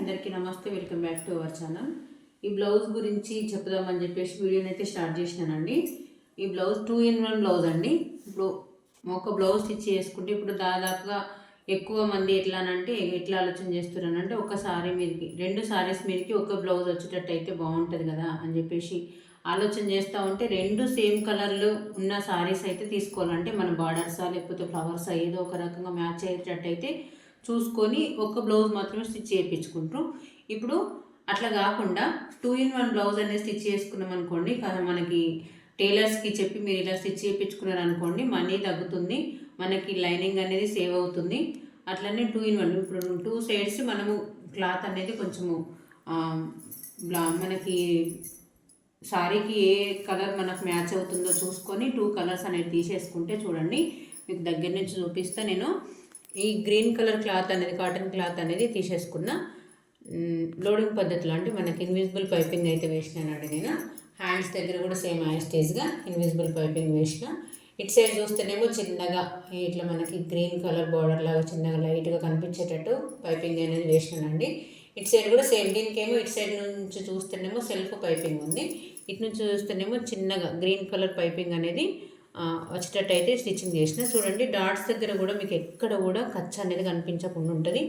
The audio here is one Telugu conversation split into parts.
అందరికీ నమస్తే welcome back to our channel. ఈ బ్లౌజ్ గురించి చెప్దామని చెప్పేసి వీడియోని అయితే స్టార్ట్ చేసినానండి ఈ blouse two in one blouse అండి. ఇప్పుడు ఒక బ్లౌజ్ స్టిచ్ చేసుకుంటే ఇప్పుడు దాదాపుగా ఎక్కువ మంది ఎట్లానంటే ఎట్లా ఆలోచన చేస్తున్నారంటే ఒక సారీ మీదకి రెండు సారీస్ మీదకి ఒక బ్లౌజ్ వచ్చేటట్టు అయితే బాగుంటుంది కదా అని చెప్పేసి ఆలోచన చేస్తూ ఉంటే రెండు సేమ్ కలర్లు ఉన్న సారీస్ అయితే తీసుకోవాలంటే మన బార్డర్సా లేకపోతే ఫ్లవర్సా ఏదో ఒక రకంగా మ్యాచ్ అయ్యేటట్టు అయితే చూసుకొని ఒక బ్లౌజ్ మాత్రమే స్టిచ్ చేయించుకుంటారు ఇప్పుడు అట్లా కాకుండా టూ ఇన్ వన్ బ్లౌజ్ అనేది స్టిచ్ చేసుకున్నాం అనుకోండి కదా మనకి టైలర్స్కి చెప్పి మీరు ఇలా స్టిచ్ చేయించుకున్నారు అనుకోండి మనీ తగ్గుతుంది మనకి లైనింగ్ అనేది సేవ్ అవుతుంది. అట్లనే టూ ఇన్ వన్ ఇప్పుడు టూ సైడ్స్ మనము క్లాత్ అనేది కొంచెము బ్లా- మనకి సారీకి ఏ కలర్ మనకు మ్యాచ్ అవుతుందో చూసుకొని టూ కలర్స్ అనేది తీసేసుకుంటే చూడండి మీకు దగ్గర నుంచి చూపిస్తే నేను. ఈ గ్రీన్ కలర్ క్లాత్ అనేది కాటన్ క్లాత్ అనేది తీసేసుకున్న లోడింగ్ పద్ధతిలో అంటే మనకి ఇన్విజిబుల్ పైపింగ్ అయితే వేసినానండి నేను. హ్యాండ్స్ దగ్గర కూడా సేమ్ యాస్టేజ్గా ఇన్విజిబుల్ పైపింగ్ వేసిన. ఇటు సైడ్ చూస్తేనేమో చిన్నగా ఇట్లా మనకి గ్రీన్ కలర్ బార్డర్ లాగా చిన్నగా లైట్గా కనిపించేటట్టు పైపింగ్ అనేది వేసినానండి. ఇటు సైడ్ కూడా సేమ్ దీనికేమో ఇటు సైడ్ నుంచి చూస్తేనేమో సెల్ఫ్ పైపింగ్ ఉంది. ఇటు నుంచి చూస్తేనేమో చిన్నగా గ్రీన్ కలర్ పైపింగ్ అనేది వచ్చేటట్టయితే స్టిచ్చింగ్ చేసిన. చూడండి డాట్స్ దగ్గర కూడా మీకు ఎక్కడ కూడా ఖర్చు అనేది కనిపించకుండా ఉంటుంది.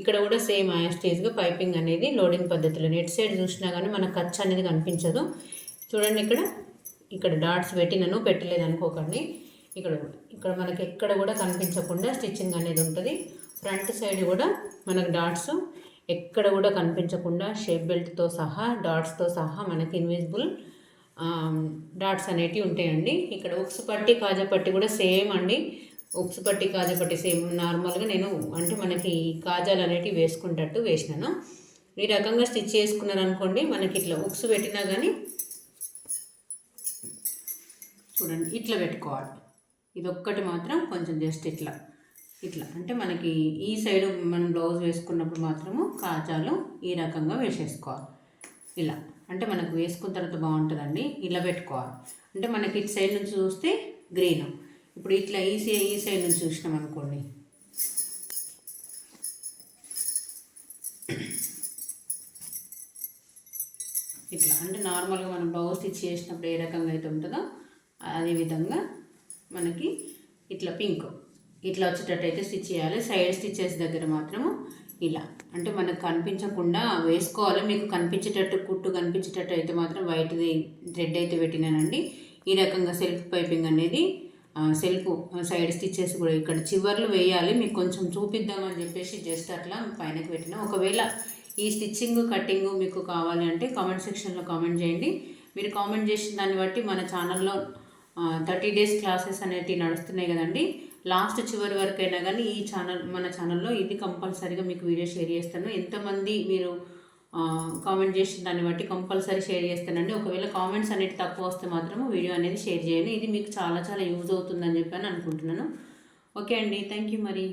ఇక్కడ కూడా సేమ్ ఆ స్టేజ్గా పైపింగ్ అనేది లోడింగ్ పద్ధతిలో నెట్ సైడ్ చూసినా కానీ మనకు ఖర్చు అనేది కనిపించదు. చూడండి ఇక్కడ ఇక్కడ డాట్స్ పెట్టినను పెట్టలేదు అనుకోకండి ఇక్కడ ఇక్కడ మనకి ఎక్కడ కూడా కనిపించకుండా స్టిచ్చింగ్ అనేది ఉంటుంది. ఫ్రంట్ సైడ్ కూడా మనకు డాట్స్ ఎక్కడ కూడా కనిపించకుండా షేప్ బెల్ట్తో సహా డాట్స్తో సహా మనకి ఇన్విజిబుల్ డాట్స్ అనేటివి ఉంటాయండి. ఇక్కడ ఉక్స్ పట్టి కాజా పట్టి కూడా సేమ్ అండి. ఉక్స్ పట్టి కాజా పట్టి సేమ్ నార్మల్గా నేను అంటే మనకి కాజాలు అనేటివి వేసుకుంటట్టు వేసినాను. ఈ రకంగా స్టిచ్ చేసుకున్నారు అనుకోండి మనకి ఇట్లా ఉక్స్ పెట్టినా కానీ చూడండి ఇట్లా పెట్టుకోవాలి. ఇది ఒక్కటి మాత్రం కొంచెం జస్ట్ ఇట్లా. ఇట్లా. అంటే మనకి ఈ సైడ్ మనం బ్లౌజ్ వేసుకున్నప్పుడు మాత్రము కాజాలు ఈ రకంగా వేసేసుకోవాలి. ఇలా. అంటే మనకు వేసుకున్న తర్వాత బాగుంటుందండి. ఇలా పెట్టుకోవాలి. అంటే మనకి ఇటు సైడ్ నుంచి చూస్తే గ్రీన్. ఇప్పుడు ఇట్లా ఈ ఈ సైడ్ నుంచి చూసినాం అనుకోండి. ఇట్లా. అంటే నార్మల్గా మనం బ్లౌజ్ స్టిచ్ చేసినప్పుడు ఏ రకంగా అయితే ఉంటుందో అదే విధంగా మనకి ఇట్లా పింక్. ఇట్లా వచ్చేటట్టయితే స్టిచ్ చేయాలి. సైడ్ స్టిచ్చెస్ దగ్గర మాత్రము ఇలా. అంటే మనకు కనిపించకుండా వేసుకోవాలి. మీకు కనిపించేటట్టు కుట్టు కనిపించేటట్టు అయితే మాత్రం వైట్ది థ్రెడ్ అయితే పెట్టినానండి. ఈ రకంగా సెల్ఫ్ పైపింగ్ అనేది సెల్ఫ్ సైడ్ స్టిచ్చెస్ కూడా ఇక్కడ చివర్లు వేయాలి. మీకు కొంచెం చూపిద్దామని చెప్పేసి జస్ట్ అట్లా పైనకి పెట్టిన. ఒకవేళ ఈ స్టిచ్చింగ్ కటింగ్ మీకు కావాలి అంటే కామెంట్ సెక్షన్లో కామెంట్ చేయండి. మీరు కామెంట్ చేసిన దాన్ని బట్టి మన ఛానల్లో థర్టీ డేస్ క్లాసెస్ అనేటివి నడుస్తున్నాయి కదండి. లాస్ట్ చివరి వరకు అయినా కానీ ఈ ఛానల్ మన ఛానల్లో ఇది కంపల్సరీగా మీకు వీడియో షేర్ చేస్తాను. ఎంతమంది మీరు కామెంట్ చేసిన దాన్ని బట్టి కంపల్సరీ షేర్ చేస్తానండి. ఒకవేళ కామెంట్స్ అనేవి తక్కువ వస్తే మాత్రం వీడియో అనేది షేర్ చేయండి ఇది మీకు చాలా చాలా యూజ్ అవుతుందని చెప్పి అని అనుకుంటున్నాను. ఓకే అండి. థ్యాంక్ యూ మరి.